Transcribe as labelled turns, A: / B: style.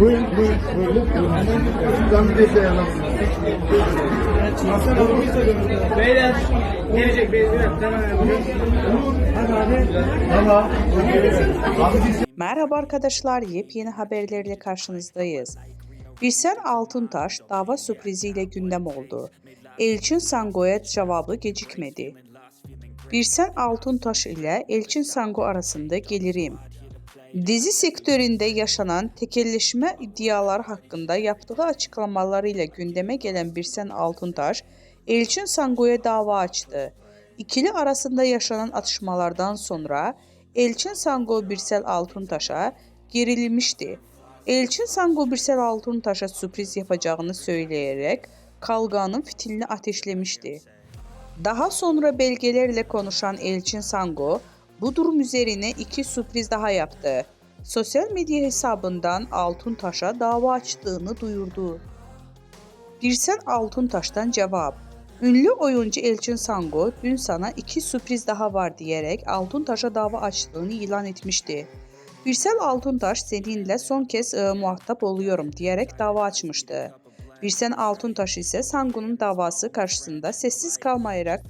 A: Buyurun, buyurun, buyurun. Ben bir de alalım.
B: Beyler gelecek
C: Merhaba arkadaşlar, yepyeni haberlerle karşınızdayız. Birsen Altuntaş dava sürpriziyle gündem oldu. Elçin Sango'ya cevabı gecikmedi. Birsen Altuntaş ile Elçin Sango arasında gelirim. Dizi sektöründe yaşanan tekelleşme iddiaları hakkında yaptığı açıklamalarıyla gündeme gelen Birsen Altuntaş, Elçin Sango'ya dava açtı. İkili arasında yaşanan atışmalardan sonra Elçin Sango Birsel Altuntaş'a gerilmişti. Elçin Sango Birsel Altuntaş'a sürpriz yapacağını söyleyerek kavganın fitilini ateşlemişti. Daha sonra belgelerle konuşan Elçin Sango bu durum üzerine iki sürpriz daha yaptı. Sosyal medya hesabından Altuntaş'a dava açtığını duyurdu. Birsen Altuntaş'tan cevap. Ünlü oyuncu Elçin Sango dün sana iki sürpriz daha var diyerek Altuntaş'a dava açtığını ilan etmişti. Birsel Altuntaş seninle son kez e, muhatap oluyorum diyerek dava açmıştı. Birsen Altuntaş ise Sango'nun davası karşısında sessiz kalmayarak